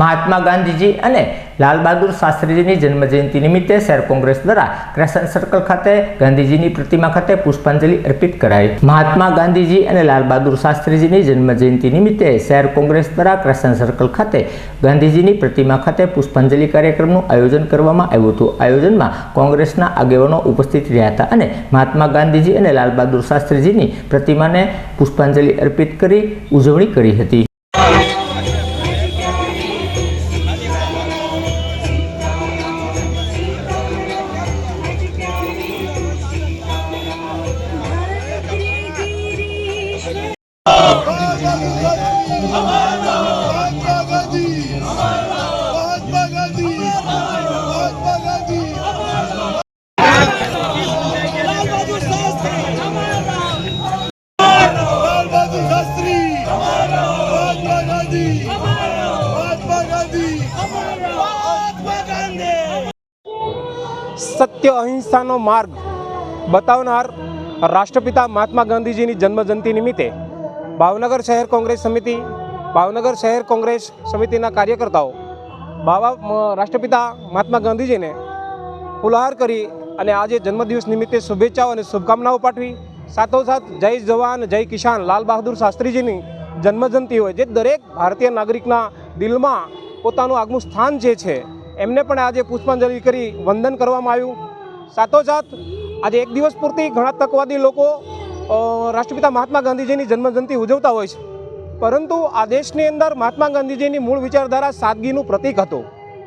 મહાત્મા ગાંધીજી અને લાલ બહાદુર શાસ્ત્રીજીની જન્મજયંતિ નિમિત્તે શહેર કોંગ્રેસ દ્વારા ક્રેસન સર્કલ ખાતે ગાંધીજીની પ્રતિમા ખાતે પુષ્પાંજલિ અર્પિત કરાઈ. મહાત્મા ગાંધીજી અને લાલ બહાદુર શાસ્ત્રીજીની જન્મજયંતિ નિમિત્તે શહેર કોંગ્રેસ દ્વારા ક્રેસન સર્કલ ખાતે ગાંધીજીની પ્રતિમા ખાતે પુષ્પાંજલિ કાર્યક્રમનું આયોજન કરવામાં આવ્યું હતું. આયોજનમાં કોંગ્રેસના આગેવાનો ઉપસ્થિત રહ્યા હતા અને મહાત્મા ગાંધીજી અને લાલ બહાદુર શાસ્ત્રીજીની પ્રતિમાને પુષ્પાંજલિ અર્પિત કરી ઉજવણી કરી હતી. સત્ય અહિંસાનો માર્ગ બતાવનાર રાષ્ટ્રપિતા મહાત્મા ગાંધીજીની જન્મજયંતિ નિમિત્તે ભાવનગર શહેર કોંગ્રેસ સમિતિ, ભાવનગર શહેર કોંગ્રેસ સમિતિના કાર્યકર્તાઓ, બાવા રાષ્ટ્રપિતા મહાત્મા ગાંધીજીને ફુલહાર કરી અને આજે જન્મદિવસ નિમિત્તે શુભેચ્છાઓ અને શુભકામનાઓ પાઠવી. સાથોસાથ જય જવાન, જય કિસાન, લાલ બહાદુર શાસ્ત્રીજીની જન્મજયંતિ હોય જે દરેક ભારતીય નાગરિકના દિલમાં પોતાનું આગનું સ્થાન જે છે, એમને પણ આજે પુષ્પાંજલિ કરી વંદન કરવામાં આવ્યું. સાથોસાથ આજે એક દિવસ પૂરતી ઘણા તકવાદી લોકો રાષ્ટ્રપિતા મહાત્મા ગાંધીજીની જન્મજયંતિ ઉજવતા હોય છે. પરંતુ આ દેશની અંદર મહાત્મા ગાંધીજીની મૂળ વિચારધારા સાદગીનું પ્રતીક હતું.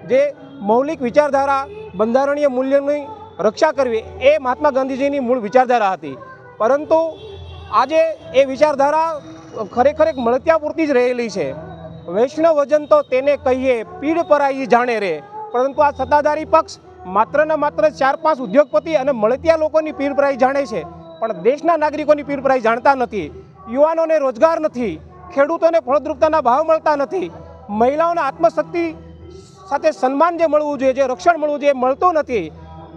જે મૌલિક વિચારધારા, બંધારણીય મૂલ્યોની રક્ષા કરવી એ મહાત્મા ગાંધીજીની મૂળ વિચારધારા હતી. પરંતુ આજે એ વિચારધારા ખરેખર એક મળત્યા પૂરતી જ રહેલી છે. વૈષ્ણવ વજન તો તેને કહીએ પીડ પરાઈ જાણે રે. પરંતુ આ સત્તાધારી પક્ષ માત્ર ને માત્ર ચાર પાંચ ઉદ્યોગપતિ અને મળતિયા લોકોની પીડ પરાઈ જાણે છે. પણ દેશના નાગરિકોની પીરપરાઈ જાણતા નથી, યુવાનોને રોજગાર નથી, ખેડૂતોને ફળદ્રુપતાના ભાવ મળતા નથી, મહિલાઓને આત્મશક્તિ સાથે સન્માન જે મળવું જોઈએ, જે રક્ષણ મળવું જોઈએ એ મળતું નથી.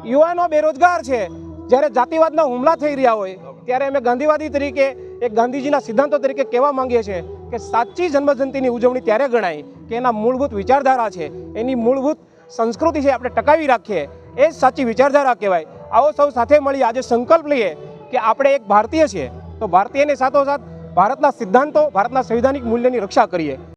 યુવાનો બેરોજગાર છે. જ્યારે જાતિવાદના હુમલા થઈ રહ્યા હોય, ત્યારે અમે ગાંધીવાદી તરીકે, એક ગાંધીજીના સિદ્ધાંતો તરીકે કહેવા માંગીએ છીએ કે સાચી જન્મજયંતિની ઉજવણી ત્યારે ગણાય કે એના મૂળભૂત વિચારધારા છે. એની મૂળભૂત સંસ્કૃતિ છે આપણે ટકાવી રાખીએ. એ જ સાચી વિચારધારા કહેવાય. આવો સૌ સાથે મળી આજે સંકલ્પ લઈએ. કે આપણે એક ભારતીય છીએ, તો ભારતીયની સાથોસાથ ભારતના સિદ્ધાંતો, ભારતના સંવિધાનિક મૂલ્યની રક્ષા કરીએ.